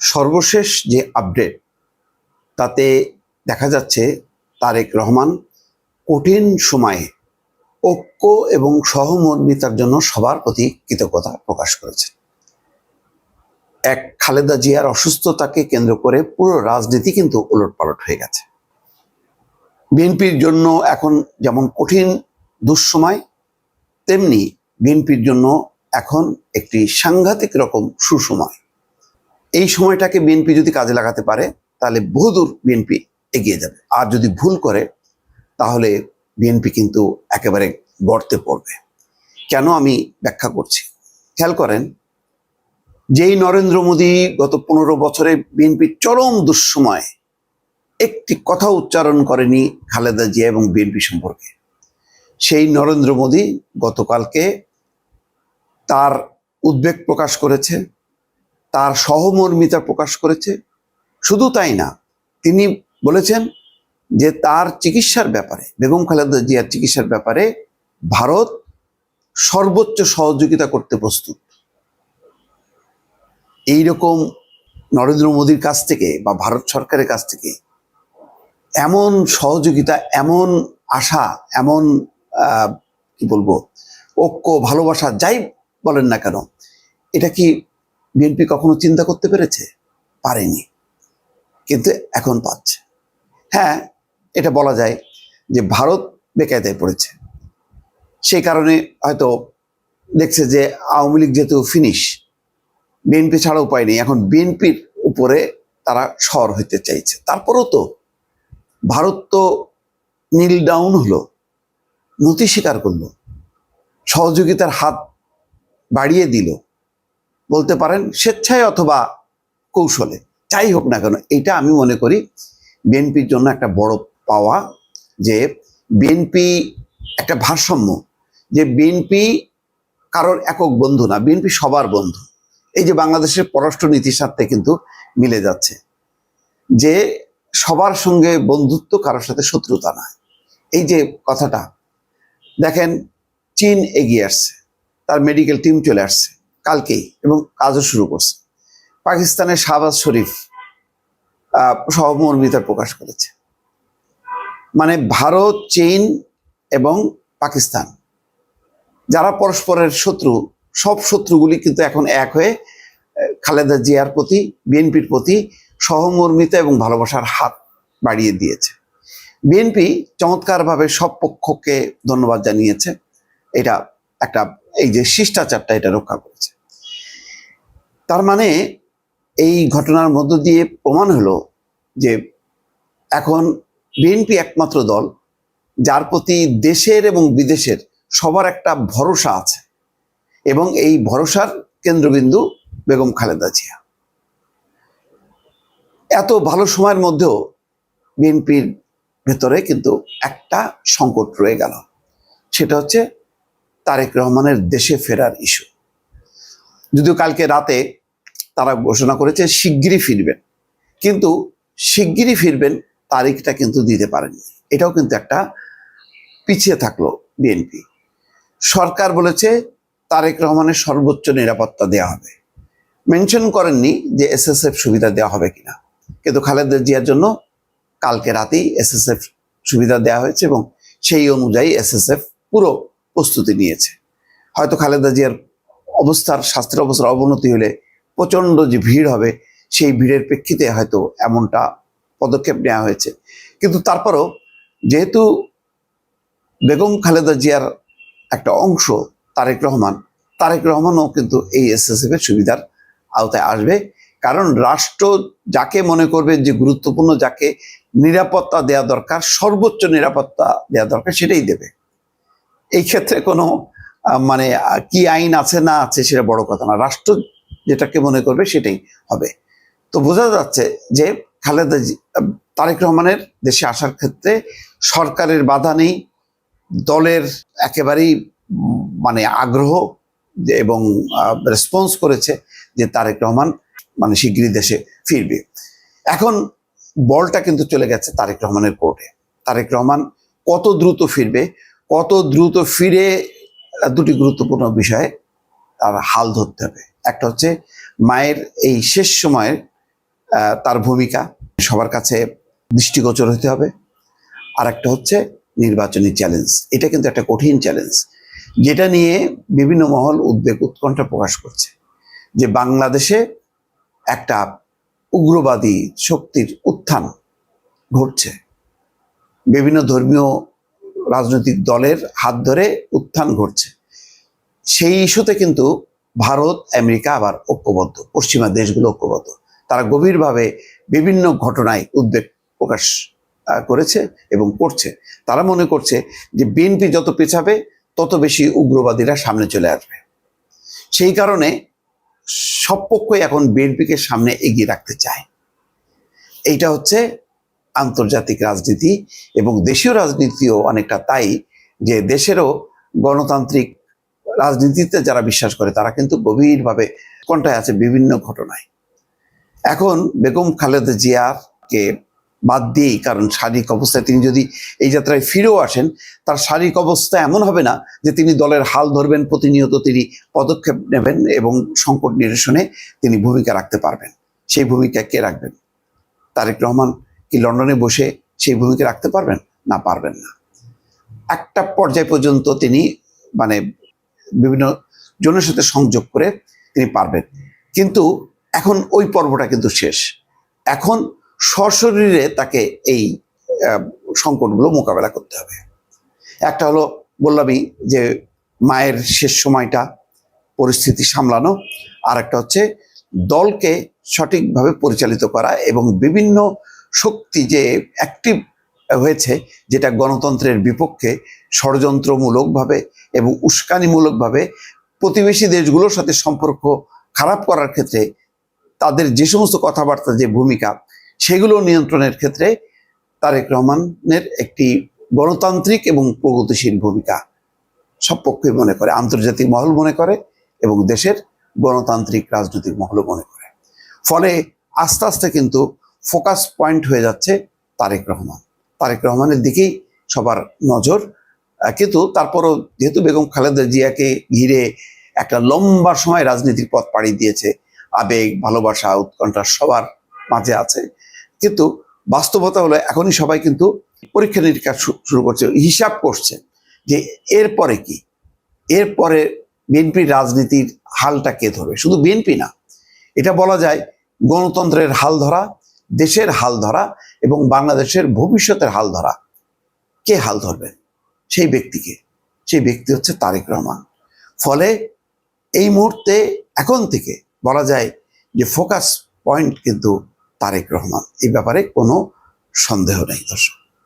সর্বশেষ যে আপডেট তাতে দেখা যাচ্ছে তারেক রহমান কঠিন সময়ে ঐক্য এবং সহমর্মিতার জন্য সবার প্রতি কৃতজ্ঞতা প্রকাশ করেছেন। এক খালেদা জিয়ার অসুস্থতাকে কেন্দ্র করে পুরো রাজনীতি কিন্তু উলটপালট হয়ে গেছে। বিএনপির জন্য এখন যেমন কঠিন দুঃসময়, তেমনি বিএনপির জন্য এখন একটি সাংঘাতিক রকম সুসময়। এই সময়টাকে বিএনপি যদি কাজে লাগাতে পারে, তাহলে বহুদূর বিএনপি এগিয়ে যাবে। আর যদি ভুল করে, তাহলে বিএনপি কিন্তু একেবারে গর্তে পড়বে। কেন আমি ব্যাখ্যা করছি? খেয়াল করেন, যেই নরেন্দ্র মোদী গত পনেরো বছরে বিএনপির চরম দুঃসময় একটি কথা উচ্চারণ করেনি খালেদা জিয়া এবং বিএনপি সম্পর্কে। সেই নরেন্দ্র মোদী গতকালকে তার উদ্বেগ প্রকাশ করেছে তার সহমর্মিতা প্রকাশ করেছে। শুধু তাই না, তিনি বলেছেন যে তার চিকিৎসার ব্যাপারে, বেগম খালেদা জিয়ার চিকিৎসার ব্যাপারে ভারত সর্বোচ্চ সহযোগিতা করতে প্রস্তুত। এই রকম নরেন্দ্র মোদীর কাছ থেকে বা ভারত সরকারের কাছ থেকে এমন সহযোগিতা, এমন আশা, এমন কি বলব, ঐক্য, ভালোবাসা, যাই বলেন না কেন, এটা কি বিএনপি কখনো চিন্তা করতে পেরেছে? পারেনি। কিন্তু এখন পাচ্ছে। হ্যাঁ এটা বলা যায় যে ভারত বেকায়দায় পড়েছে। সেই কারণে হয়তো দেখছে যে আওয়ামী লীগ যেহেতু ফিনিশ বিএনপি ছাড়া উপায় নেই। এখন বিএনপির উপরে তারা সর হইতে চাইছে। তারপরেও তো ভারত তো নীল ডাউন হলো নতি স্বীকার করল, সহযোগিতার হাত বাড়িয়ে দিল। বলতে পারেন স্বেচ্ছায় অথবা কৌশলে। যাই হোক না কেন এটা আমি মনে করি বিএনপির জন্য একটা বড় পাওয়া যে বিএনপি একটা ভারসাম্য, যে বিএনপি কারোর একক বন্ধু না, বিএনপি সবার বন্ধু। এই যে বাংলাদেশের পররাষ্ট্র নীতির সাথে কিন্তু মিলে যাচ্ছে। যে সবার সঙ্গে বন্ধুত্ব কারোর সাথে শত্রুতা না এই যে কথাটা, দেখেন চীন এগিয়ে আসছে, তার মেডিকেল টিম চলে আসছে। কালকেই এবং কাজও শুরু করছে। পাকিস্তানের শাহবাজ শরীফ সহমর্মিতা প্রকাশ করেছে। মানে ভারত, চীন এবং পাকিস্তান, যারা পরস্পরের শত্রু, সব শত্রুগুলি কিন্তু এখন এক হয়ে খালেদা জিয়ার প্রতি, বিএনপির প্রতি সহমর্মিতা এবং ভালোবাসার হাত বাড়িয়ে দিয়েছে। বিএনপি চমৎকারভাবে সব পক্ষকে ধন্যবাদ জানিয়েছে। এটা একটা এই যে শিষ্টাচারটা এটা রক্ষা করেছে। তার মানে এই ঘটনার মধ্য দিয়ে প্রমাণ হলো যে এখন বিএনপি একমাত্র দল, যার প্রতি দেশের এবং বিদেশের সবার একটা ভরসা আছে এবং এই ভরসার কেন্দ্রবিন্দু বেগম খালেদা জিয়া। এত ভালো সময়ের মধ্যেও বিএনপির ভেতরে কিন্তু একটা সংকট রয়ে গেল। সেটা হচ্ছে তারেক রহমানের দেশে ফেরার ইস্যু যদিও কালকে রাতে তারা ঘোষণা করেছে শিগগিরই ফিরবেন। কিন্তু শিগগিরই ফিরবেন তারিখটা কিন্তু দিতে পারেননি। এটাও কিন্তু একটা পিছিয়ে থাকল বিএনপি। সরকার বলেছে তারেক রহমানের সর্বোচ্চ নিরাপত্তা দেওয়া হবে। মেনশন করেননি যে এসএসএফ সুবিধা দেওয়া হবে কিনা। কিন্তু খালেদা জিয়ার জন্য কালকে রাতেই এসএসএফ সুবিধা দেওয়া হয়েছে এবং সেই অনুযায়ী এসএসএফ পুরো প্রস্তুতি নিয়েছে। হয়তো খালেদা জিয়ার অবস্থার, স্বাস্থ্যের অবস্থার অবনতি হলে প্রচণ্ড যে ভিড় হবে, সেই ভিড়ের প্রেক্ষিতে হয়তো এমনটা পদক্ষেপ নেওয়া হয়েছে। কিন্তু তারপরও যেহেতু বেগম খালেদা জিয়ার একটা অংশ তারেক রহমান, তারেক রহমানও কিন্তু এই এসএসএফ এর সুবিধার আওতায় আসবে। কারণ রাষ্ট্র যাকে মনে করবে যে গুরুত্বপূর্ণ, যাকে নিরাপত্তা দেওয়া দরকার, সর্বোচ্চ নিরাপত্তা দেওয়া দরকার, সেটাই দেবে। এই ক্ষেত্রে কোনো মানে কি আইন আছে না আছে সেটা বড় কথা না। রাষ্ট্র যেটাকে মনে করবে সেটাই হবে। তো বোঝা যাচ্ছে যে খালেদা তারেক রহমানের দেশে আসার ক্ষেত্রে সরকারের বাধা নেই, দলের একেবারেই মানে আগ্রহ এবং রেসপন্স করেছে যে তারেক রহমান মানে শিগগিরই দেশে ফিরবে। এখন বলটা কিন্তু চলে গেছে তারেক রহমানের কোর্টে তারেক রহমান কত দ্রুত ফিরবে কত দ্রুত ফিরে দুটি গুরুত্বপূর্ণ বিষয়ে তার হাল ধরতে হবে। একটা হচ্ছে মায়ের এই শেষ সময়ের তার ভূমিকা, সবার কাছে দৃষ্টিগোচর হতে হবে। আর একটা হচ্ছে নির্বাচনী চ্যালেঞ্জ এটা কিন্তু একটা কঠিন চ্যালেঞ্জ যেটা নিয়ে বিভিন্ন মহল উদ্বেগ, উৎকণ্ঠা প্রকাশ করছে যে বাংলাদেশে একটা উগ্রবাদী শক্তির উত্থান ঘটছে। বিভিন্ন ধর্মীয় রাজনৈতিক দলের হাত ধরে উত্থান ঘটছে। সেই ইস্যুতে কিন্তু ভারত, আমেরিকা আবার ঐক্যবদ্ধ, পশ্চিমা দেশগুলো ঐক্যবদ্ধ। তারা গভীরভাবে বিভিন্ন ঘটনায় উদ্বেগ প্রকাশ করেছে এবং করছে। তারা মনে করছে যে বিএনপি যত পেছাবে, তত বেশি উগ্রবাদীরা সামনে চলে আসবে। সেই কারণে সব পক্ষই এখন বিএনপিকে সামনে এগিয়ে রাখতে চায়। এইটা হচ্ছে আন্তর্জাতিক রাজনীতি এবং দেশীয় রাজনীতিও অনেকটা তাই যে দেশেরও গণতান্ত্রিক রাজনীতিতে যারা বিশ্বাস করে, তারা কিন্তু গভীরভাবে কণ্ঠায় আছে বিভিন্ন ঘটনায়। এখন বেগম খালেদা জিয়াকে বাদ দিয়েই, কারণ শারীরিক অবস্থায় তিনি যদি এই যাত্রায় ফিরেও আসেন, তার শারীরিক অবস্থা এমন হবে না যে তিনি দলের হাল ধরবেন, প্রতিনিয়ত তিনি পদক্ষেপ নেবেন এবং সংকট নিরসনে তিনি ভূমিকা রাখতে পারবেন। সেই ভূমিকা কে রাখবেন? তারেক রহমান কি লন্ডনে বসে সেই ভূমিকা রাখতে পারবেন? না পারবেন না। একটা পর্যায় পর্যন্ত তিনি মানে বিভিন্ন জনের সাথে সংযোগ করে তিনি পারবেন। কিন্তু এখন ওই পর্বটা কিন্তু শেষ। এখন সশরীরে তাকে এই সংকটগুলো মোকাবেলা করতে হবে। একটা হলো বললামই যে মায়ের শেষ সময়টা, পরিস্থিতি সামলানো। আর একটা হচ্ছে দলকে সঠিকভাবে পরিচালিত করা এবং বিভিন্ন শক্তি যে অ্যাক্টিভ হয়েছে, যেটা গণতন্ত্রের বিপক্ষে ষড়যন্ত্রমূলকভাবে এবং উস্কানিমূলকভাবে প্রতিবেশী দেশগুলোর সাথে সম্পর্ক খারাপ করার ক্ষেত্রে তাদের যে সমস্ত কথাবার্তা, যে ভূমিকা, সেগুলো নিয়ন্ত্রণের ক্ষেত্রে তারেক রহমানের একটি গণতান্ত্রিক এবং প্রগতিশীল ভূমিকা সব পক্ষই মনে করে, আন্তর্জাতিক মহল মনে করে এবং দেশের গণতান্ত্রিক রাজনৈতিক মহলও মনে করে। ফলে আস্তে আস্তে কিন্তু ফোকাস পয়েন্ট হয়ে যাচ্ছে তারেক রহমান। তারেক রহমানের দিকেই সবার নজর। কিন্তু তারপরও যেহেতু বেগম খালেদা জিয়াকে ঘিরে একটা লম্বা সময় রাজনীতির পথ পাড়ি দিয়েছে, আবেগ, ভালোবাসা, উৎকণ্ঠা সবার মাঝে আছে। কিন্তু বাস্তবতা হলো এখনই সবাই কিন্তু পরীক্ষা নিরীক্ষা শুরু করছে, হিসাব করছে যে এরপরে কি? এরপরে বিএনপির রাজনীতির হালটা কে ধরবে? শুধু বিএনপি না, এটা বলা যায় গণতন্ত্রের হাল ধরা দেশের হাল ধরা এবং বাংলাদেশের ভবিষ্যতের হাল ধরা। কে হাল ধরবেন সেই ব্যক্তিকে। সেই ব্যক্তি হচ্ছে তারেক রহমান। ফলে এই মুহূর্তে এখন থেকে বলা যায় যে ফোকাস পয়েন্ট কিন্তু তারেক রহমান। এই ব্যাপারে কোনো সন্দেহ নেই, দর্শক।